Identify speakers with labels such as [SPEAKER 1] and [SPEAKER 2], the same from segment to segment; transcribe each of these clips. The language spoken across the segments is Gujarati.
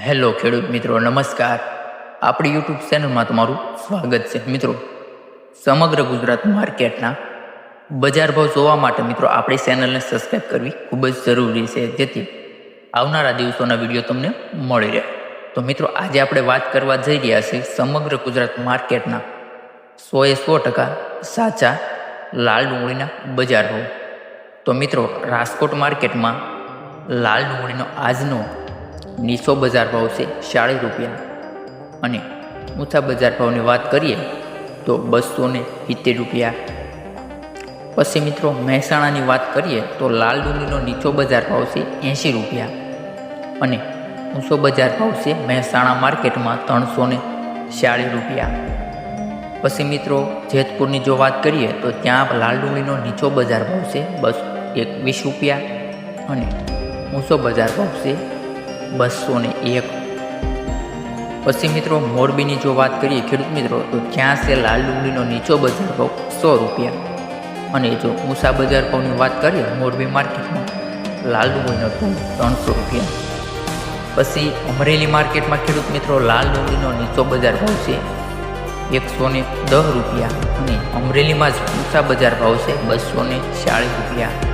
[SPEAKER 1] હેલો ખેડૂત મિત્રો, નમસ્કાર. આપણી યુટ્યુબ ચેનલમાં તમારું સ્વાગત છે. મિત્રો, સમગ્ર ગુજરાત માર્કેટના બજાર ભાવ જોવા માટે મિત્રો, આપણી ચેનલને સબસ્ક્રાઈબ કરવી ખૂબ જ જરૂરી છે. જેથી આવનારા દિવસોના વીડિયો તમને મળી રહે. તો મિત્રો, આજે આપણે વાત કરવા જઈ રહ્યા છીએ સમગ્ર ગુજરાત માર્કેટના સોએ સો ટકા સાચા લાલ ડુંગળીના બજાર ભાવ. તો મિત્રો, રાજકોટ માર્કેટમાં લાલ ડુંગળીનો આજનો નીચો બજાર ભાવ છે ચાળીસ રૂપિયા. અને ઊંચા બજાર ભાવની વાત કરીએ તો બસો ને સિત્તેર રૂપિયા. પછી મિત્રો મહેસાણાની વાત કરીએ તો લાલ ડુંગળીનો નીચો બજાર ભાવ છે એંશી રૂપિયા. અને ઊંચો બજાર ભાવ છે મહેસાણા માર્કેટમાં ત્રણસો ને ચાળીસ રૂપિયા. પછી મિત્રો જેતપુરની જો વાત કરીએ તો ત્યાં લાલ ડુંગળીનો નીચો બજાર ભાવ છે બસ એકવીસ રૂપિયા. અને ઊંચો બજાર ભાવ છે બસો ને એક. પછી મિત્રો, મોરબીની જો વાત કરીએ ખેડૂત મિત્રો, તો જ્યાં છે લાલ ડુંગળીનો નીચો બજાર ભાવ સો રૂપિયા. અને જો ઊંચા બજાર ભાવની વાત કરીએ, મોરબી માર્કેટમાં લાલ ડુંગળીનો ભાવ ત્રણસો રૂપિયા. પછી અમરેલી માર્કેટમાં ખેડૂત મિત્રો, લાલ ડુંગળીનો નીચો બજાર ભાવ છે એકસો ને દસ રૂપિયા. અને અમરેલીમાં જ ઊંચા બજાર ભાવ છે બસો ને ચાળીસ રૂપિયા.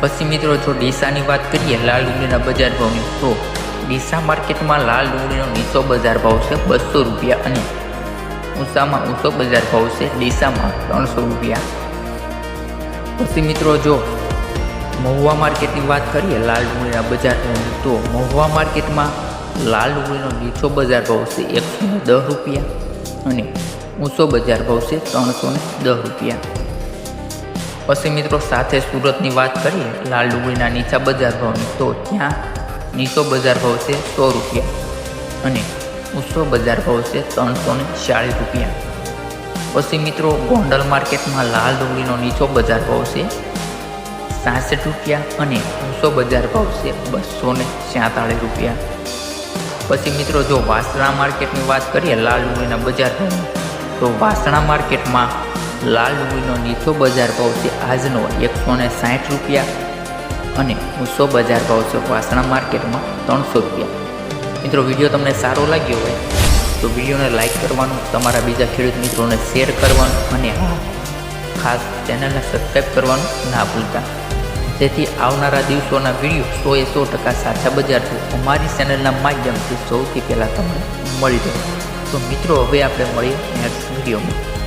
[SPEAKER 1] પછી મિત્રો જો ડીસાની વાત કરીએ, લાલ ડુંગળીના બજાર ભાવની તો ડીસા માર્કેટમાં લાલ ડુંગળીનો નીચો બજાર ભાવ છે બસો રૂપિયા અને ઊંચામાં ઊંચો બજાર ભાવ છે ડીસામાં ત્રણસો રૂપિયા. પછી મિત્રો જો મહુવા માર્કેટની વાત કરીએ, લાલ ડુંગળીના બજાર ભાવની તો મહુવા માર્કેટમાં લાલ ડુંગળીનો નીચો બજાર ભાવ છે એકસો દસ રૂપિયા અને ઊંચો બજાર ભાવ છે ત્રણસો દસ રૂપિયા. પછી મિત્રો સાથે સુરતની વાત કરીએ, લાલ ડુંગળીના નીચા બજાર ભાવની, તો ત્યાં નીચો બજાર ભાવ છે સો રૂપિયા અને ઊંચો બજાર ભાવ છે ત્રણસો ને ચાળીસ રૂપિયા. પછી મિત્રો ગોંડલ માર્કેટમાં લાલ ડુંગળીનો નીચો બજાર ભાવ છે સાસઠ રૂપિયા અને ઊંચો બજાર ભાવ છે બસો ને છ્યાતાળીસ રૂપિયા. પછી મિત્રો જો વાસણા માર્કેટની વાત કરીએ, લાલ ડુંગળીના બજાર ભાવની, તો વાસણા માર્કેટમાં લાલ ડુંગળીનો નીચો બજાર ભાવ છે આજનો એકસો ને સાઠ રૂપિયા અને ઊંચો બજાર ભાવ છે વાસણા માર્કેટમાં ત્રણસો રૂપિયા. મિત્રો, વીડિયો તમને સારો લાગ્યો હોય તો વિડીયોને લાઇક કરવાનું, તમારા બીજા ખેડૂત મિત્રોને શેર કરવાનું અને ખાસ ચેનલને સબસ્ક્રાઈબ કરવાનું ના ભૂલતા. જેથી આવનારા દિવસોના વીડિયો સો એ સો ટકા સાચા બજારથી અમારી ચેનલના માધ્યમથી સૌથી પહેલાં તમને મળી રહે. તો મિત્રો, હવે આપણે મળીએ નેક્સ્ટ વિડીયોમાં.